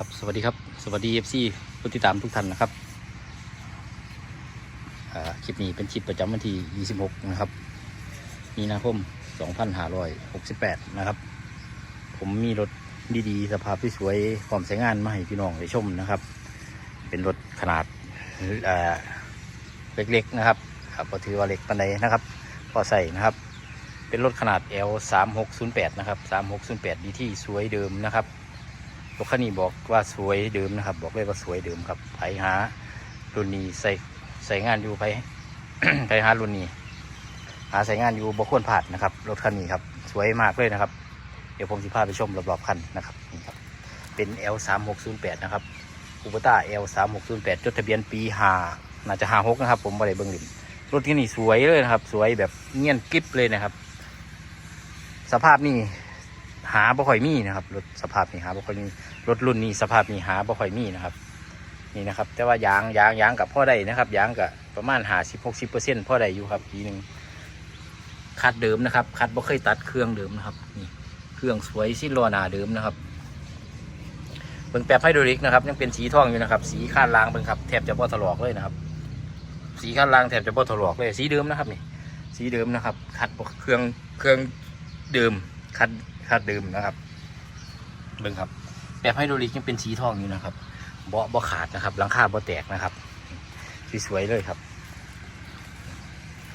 ครับสวัสดีครับ สวัสดีเอฟซีผู้ติดตามทุกท่านนะครับคลิปนี้เป็นคลิปประจำวันที่ 26 นะครับ มีนาคม 2568 นะครับ ผมมีรถดีๆ สภาพที่สวยพร้อมใช้งานมาให้พี่น้องได้ชมนะครับ เป็นรถขนาดเล็กๆนะครับครับก็ถือว่าเล็กปันใดนะครับ พอใส่นะครับ เป็นรถขนาด L 3 6 0 8 นะครับ 3 6 0 8 ดีที่สวยเดิมนะครับ รถคันนี้บอกว่าสวยเดิมนะครับ บอกเลยว่าสวยเดิมครับไปหารุ่นนี้ใส่ใส่งานอยู่ไปไปหารุ่นนี้ หาใส่งานอยู่บ่ควรผ่านนะครับรถคันนี้ครับสวยมากเลยนะครับ เดี๋ยวผมจะพาไปชมรอบๆคันนะครับนี่ครับ เป็น L 3 6 0 8นะครับคูเปต้า L 3 6 0 8จดทะเบียนปีห้าน่าจะห้าหกนะครับ ผมบ่ได้เบิงลิมรถที่นี่สวยเลยนะครับ สวยแบบเงียนกริบเลยนะครับ สภาพนี่ หาบ่ค่อยมีนะครับรถสภาพนี่หาบ่ค่อยมีรถรุ่นนี้สภาพนี่หาบ่ค่อยมีนะครับ นี่นะครับ แต่ว่ายางยางยางกับพ่อได้นะครับยางกับประมาณหาสิบหกสิบเปอร์เซ็นต์พ่อได้อยู่ครับทีหนึ่งคัดเดิมนะครับคัดบ่เคยตัดเครื่องเดิมนะครับนี่เครื่องสวยสิ้นล้อหนาเดิมนะครับเบิ่งแป๊บไฮดรอลิกนะครับยังเป็นสีทองอยู่นะครับ สีข้านลางเบิ่งครับแทบจะบ่ถลอกเลยนะครับ สีข้านลางแทบจะบ่ถลอกเลย สีเดิมนะครับนี่สีเดิมนะครับ คัดเครื่องเครื่องเดิมคัด คัดเดิมนะครับเบิ่งครับแบบไฮดรลิกยังเป็นสีทองอยู่นะครับเบาะบ่ขาดนะครับ หลังคาบ่แตกนะครับสวยๆเลยครับ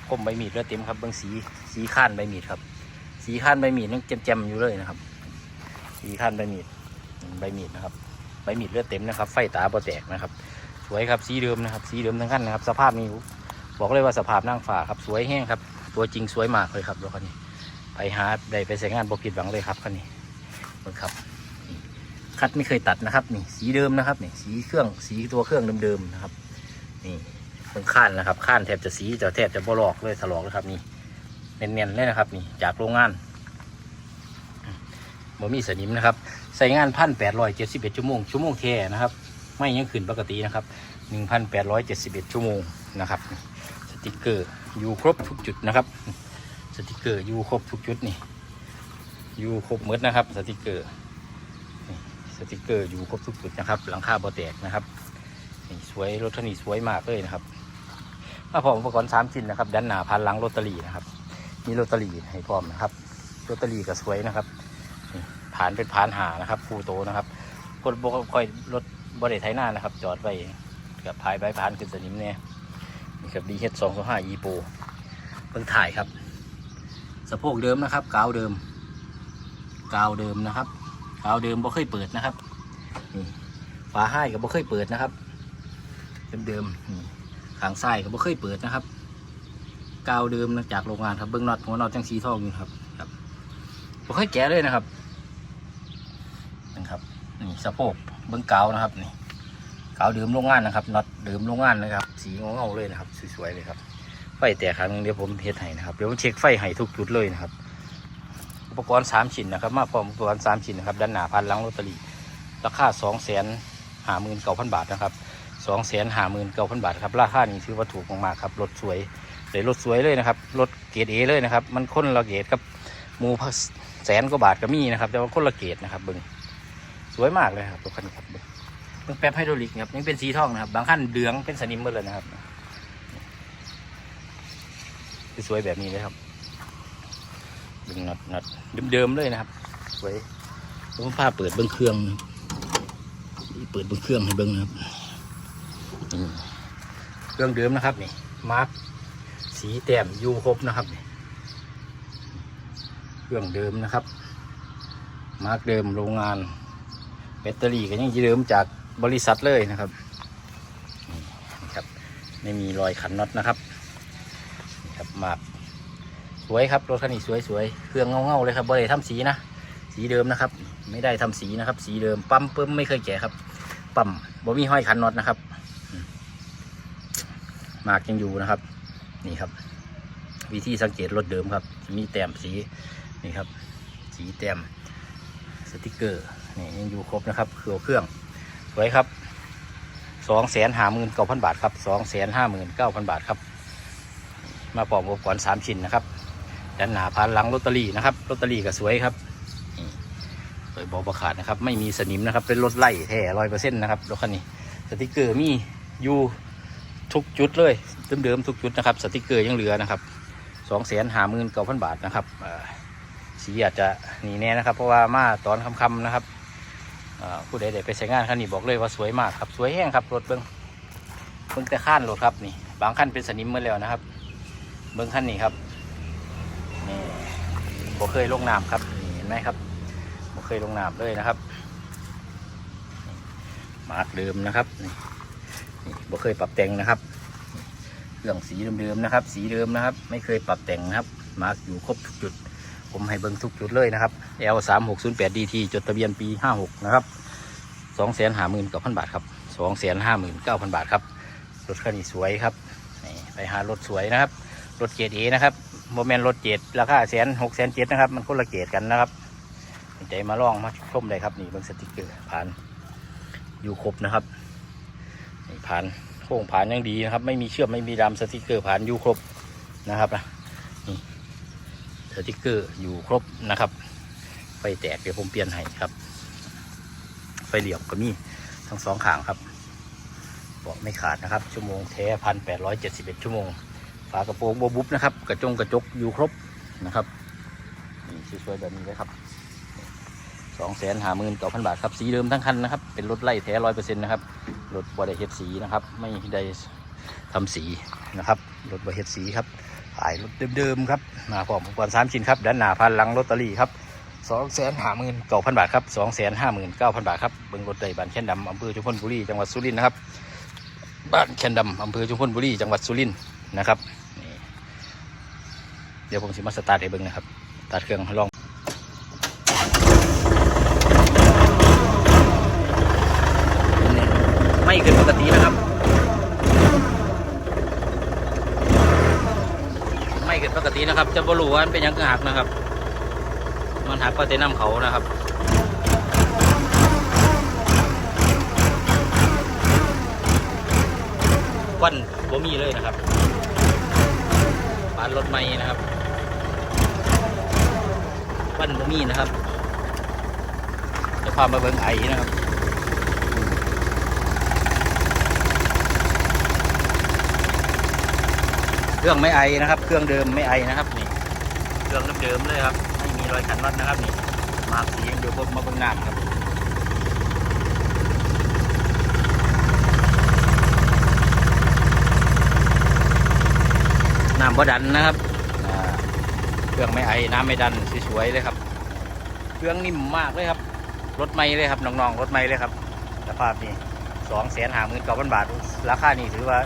คมใบมีดเลือดเต็มครับเบิ่งสีสีข้านใบมีดครับ สีข้านใบมีดยังแจ่มๆอยู่เลยนะครับ สีข้านใบมีดใบมีดนะครับ ใบมีดเลือดเต็มนะครับ ไฟตาบ่แตกนะครับ สวยครับสีเดิมนะครับ สีเดิมทั้งขั้นนะครับ สภาพนี้บอกเลยว่าสภาพนั่งฝ่าครับ สวยแห้งครับ ตัวจริงสวยมากเลยครับรถคันนี้ ไปหาได้ไปใช้งานบผิดหวังเลยครับคันนี้เบิ่งครับ คัดไม่เคยตัดนะครับ นี่สีเดิมนะครับนี่สีเครื่องสีตัวเครื่องเดิมๆนะครับ นี่เบิ่งข้านนะครับข้านแทบจะสีจะแทบจะบลอกเลยถลอกเลยครับ นี่เนียนๆเลยนะครับ นี่จากโรงงานบ่มีสนิมนะครับใส่งานพันแปดร้อยเจ็ดสิบเอ็ดชั่วโมงชั่วโมงแท้นะครับ ไม่ยังขึ้นปกตินะครับหนึ่งพันแปดร้อยเจ็ดสิบเอ็ดชั่วโมงนะครับ สติกเกอร์อยู่ครบทุกจุดนะครับ สติกเกอร์อยู่ครบทุกจุดนี่อยู่ครบหมดนะครับ สติกเกอร์นี่สติกเกอร์อยู่ครบทุกจุดนะครับ หลังคาบอแตกนะครับนี่สวยรถคันนี้สวยมากเลยนะครับมาพร้อมอุปกรณ์สามชิ้นนะครับด้านหน้าพันหลังโรตารี่นะครับมีโรตารี่ให้พร้อมนะครับโรตารี่ก็สวยนะครับนี่านเป็นฐานหานะครับฟูโตนะครับกดบกค่อยรถบริไทยหน้านะครับ จอดไว้กับพายใบพานขึ้นสนิมเนี่ยนี่ครับดีเฮดสองสองห้าอีโปเพิ่งถ่ายครับะโพกเดิมนะครับกาวเดิม กาวเดิมนะครับกาวเดิมบ่เคยเปิดนะครับนี่ฝาให้ก็บ่เคยเปิดนะครับ เดิมๆนี่ขางซ้ก็บ่เคยเปิดนะครับกาวเดิมนะจากโรงงานครับเบิ้งน็อตหัวน็อตจังสีทองอยู่ครับครับบ่เคยแกะเลยนะครับนะครับนี่สะโพกเบิ้งกาวนะครับนี่กาวเดิมโรงงานนะครับน็อตเดิมโรงงานนะครับ สีเงาเลยนะครับ สวยๆเลยครับ แต่ครั้งนึงเดี๋ยวผมเทสให้นะครับเดี๋ยวผมเช็คไฟให้ทุกจุดเลยนะครับ อุปกรณ์สามชิ้นนะครับ มาพร้อมอุปกรณ์สามชิ้นนะครับด้านหน้าพันหลังโรตารี่ราคาสองแสนห้าหมื่นเก้าพันบาทนะครับสองแสนห้าหมื่นเก้าพันบาทครับราคานี้ถือว่าถูกมากๆครับรถสวยเลยรถสวยเลยนะครับรถเกรดเอเลยนะครับมันคนละเกรดกับมูพัแสนกว่าบาทก็มีนะครับ แต่ว่าคนละเกรดนะครับเบิ้งสวยมากเลยครับรถคันนี้ครับเบิ้งเบิ้งแป๊บไฮดรอลิกครับยังเป็นสีทองนะครับ บางขั้นเหลืองเป็นสนิมหมดเลยนะครับ สวยแบบนี้เลยครับดึงน็อตน็อตเดิมๆเลยนะครับ สวยผมพาเปิดเบิ้องเครื่องเปิดเบิ้องเครื่องให้เบิ้องนะครับเครื่องเดิมนะครับนี่มาร์กสีแต้มยูครบนะครับนี่เครื่องเดิมนะครับ มาร์กเดิมโรงงาน แบตเตอรี่ก็ยังเดิมจากบริษัทเลยนะครับนี่นะครับ ไม่มีรอยขันน็อตนะครับ ครับมากสวยครับรถคันนี้สวยสวยเครื่องเงาเงาเลยครับบริษัททำสีนะสีเดิมนะครับ ไม่ได้ทำสีนะครับ สีเดิมปั๊มเพิ่มไม่เคยแกะครับ ปั๊มบ่มีห้อยขันน็อตนะครับอืมากยังอยู่นะครับ นี่ครับ วิธีสังเกตรถเดิมครับมีแต้มสีนี่ครับ สีแต้มสติกเกอร์นี่ยังอยู่ครบนะครับเครื่องเครื่องสวยครับสองแสนห้าหมื่นเก้าพันบาทครับสองแสนห้าหมื่นเก้าพันบาทครับ มาปอกอุปกรณ์สามชิ้นนะครับด้านหน้าพันหลังลอตเตอรี่นะครับลอตเตอรี่ก็สวยครับนี่โดยบอประขาดนะครับ ไม่มีสนิมนะครับ เป็นรถไล่แท้ร้อยเปอร์เซ็นต์นะครับรถคันนี้สติกเกอร์มีอยู่ทุกจุดเลยเดิมๆทุกจุดนะครับ สติกเกอร์ยังเหลือนะครับสองแสนหาหมื่นเก้าพันบาทนะครับอ่าสีอาจจะหนีแน่นะครับ เพราะว่ามาตอนค่ำๆนะครับผู้ใดได้ไปใช้งานคันนี้บอกเลยว่าสวยมากครับ สวยแห้งครับรถเบิ้งเบิ้งแต่ข้านรถครับนี่ บางคันเป็นสนิมหมาแล้วนะครับ เบิ้งคันนี้ครับนี่บ่เคยลงน้ำครับเห็นไหมครับบ่เคยลงน้ำเลยนะครับมาร์กเดิมนะครับนี่บ่เคยปรับแต่งนะครับเรื่องสีเดิมๆนะครับ สีเดิมนะครับ ไม่เคยปรับแต่งนะครับ มาร์กอยู่ครบทุกจุด ผมให้เบิ่งทุกจุดเลยนะครับ L 3 6 0 8 DT จดทะเบียนปี 56 นะครับ2 5 9 0 0 0 บาทครับ2 5 9 0 0 0 บาทครับรถคันนี้สวยครับนี่ไปหารถสวยนะครับ รถเกรดเอนะครับโมเมนรถเกรดราคาแสนหกแสนเจ็ดนะครับ มันคนละเกรดกันนะครับใจมาลองมาชมได้ครับนี่เบิ่งสติกเกอร์ผ่านอยู่ครบนะครับนี่ผ่านโค้งผ่านยังดีนะครับ ไม่มีเชื่อมไม่มีดำสติกเกอร์ผ่านอยู่ครบนะครับนะนี่สติกเกอร์อยู่ครบนะครับไฟแตกเดี๋ยวผมเปลี่ยนให้ครับ ไฟเหลี่ยมก็มีทั้งสองขางครับเบาะไม่ขาดนะครับ ชั่วโมงแท้พันแปดร้อยเจ็ดสิบเอ็ดชั่วโมง ฝากระโปรงโบบุบนะครับ กระจงกระจกอยู่ครบนะครับนี่สวยๆแบบนี้เลยครับสองแสนหาหมื่นเก้าพันบาทครับสีเดิมทั้งคันนะครับ เป็นรถไล่แท้ร้อยเปอร์เซ็นต์นะครับรถบริเฮ็ดสีนะครับ ไม่ได้ทำสีนะครับรถบริเฮ็ดสีครับขายรถเดิมๆครับมาพร้อมอุปกรณ์สามชิ้นครับด้านหน้าพันหลังลอตเตอรี่ครับสองแสนห้าหมื่นเก้าพันบาทครับสองแสนห้าหมื่นเก้าพันบาทครับเบิ้งรถใดบ้านแค่นดำอำเภอชุมพลบุรีจังหวัดสุรินทร์นะครับบ้านแค่นดำอำเภอชุมพลบุรีจังหวัดสุรินทร์นะครับ ดี๋ยวผมจะมาสตาร์ทให้เบิ้งนะครับสตาร์ทเครื่องลองไม่เกินปกตินะครับ ไม่เกินปกตินะครับ จะบรูว่ามันเป็นยังกระหักนะครับ มันหักก็เตน้ำเขานะครับวันบ่มีเลยนะครับปานรถไม่นะครับ ควันบ่มีนะครับจะพามาเบิ่งไอนะครับเครื่องไม่ไอนะครับ เครื่องเดิมไม่ไอนะครับนี่เครื่องเดิมเลยครับไม่มีรอยขันน็อตนะครับนี่มาสียังเดี๋ยวผมมาเบิ่งน้ำครับน้ำบ่ดันนะครับ เครื่องไม่ไอน้ำไม่ดันสวยๆเลยครับ เครื่องนิ่มมากเลยครับ รถไม่เลยครับน้องๆรถไม่เลยครับสภาพนี้สองแสนหาหมื่นเก้าพันบาท ราคานี้ถือว่า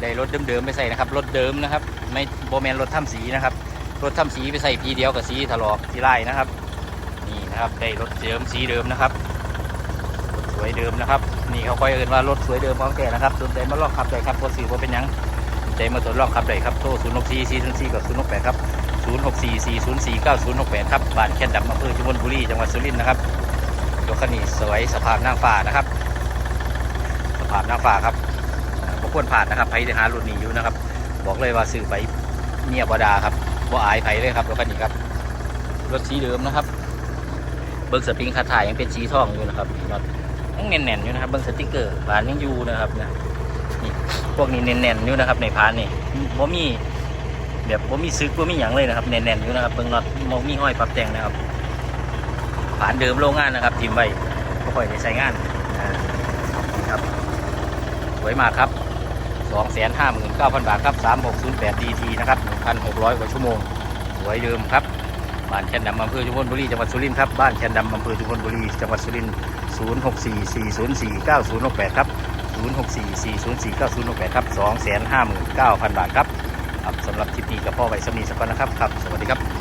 ได้รถเดิมๆไปใส่นะครับ รถเดิมนะครับ ไม่โบแมนรถทำสีนะครับ รถทำสีไปใส่พีเดียวกับสีถลอกสีไล่นะครับ นี่นะครับได้รถเดิมสีเดิมนะครับ สวยเดิมนะครับ นี่เขาค่อยเอ่นว่ารถสวยเดิมของแกนะครับสนใจมาลอกขับได้ครับพอสื่อว่าเป็นยังใจมาทดลองขับได้ครับโทรศูนย์หกสี่สี่ศูนย์สี่กับศูนย์หกแปดครับ ศูนย์หกสี่สี่ศูนย์สี่เก้าศูนย์หกแปดครับบ้านแค่นดำอำเภอชุมพลบุรีจังหวัดสุรินทร์นะครับรถคันนี้สวยสภาพนางฟ้านะครับ สภาพนางฟ้าครับบ่ควรผ่านนะครับไผจะหารุ่นนี้อยู่นะครับ บอกเลยว่าซื้อไปเมียบดาครับบ่อายไผเลยครับรถคันนี้ครับรถสีเดิมนะครับ เบิ้งสปริงคาถ่ายยังเป็นสีทองอยู่นะครับน็อตยังแน่นๆอยู่นะครับเบิ้งสติกเกอร์ผ่านยังอยู่นะครับนะนี่พวกนี้แน่นๆอยู่นะครับในผ่านนี่บ่มี แบบบ่มีซึกบ่มีหยังเลยนะครับแน่นๆอยู่นะครับเบิ้งน็อตบ่มีห้อยปรับแต่งนะครับผ่านเดิมโรงงานนะครับทิมไว้บ่ค่อยได้ใช้งานครับสวยมากครับ259,000 บาทครับ 3608 DT นะครับ 1,600 กว่าชั่วโมง สวยเดิมครับ บ้านแคนดำอำเภอชุมพลบุรี จังหวัดสุรินทร์ครับ บ้านแคนดำอำเภอชุมพลบุรี จังหวัดสุรินทร์0644049068 ครับ 0644049068 ครับ 259,000 บาทครับ ครับสำหรับคลิปนี้กับพ่อไว้สมีสักก่อนนะครับครับ สวัสดีครับ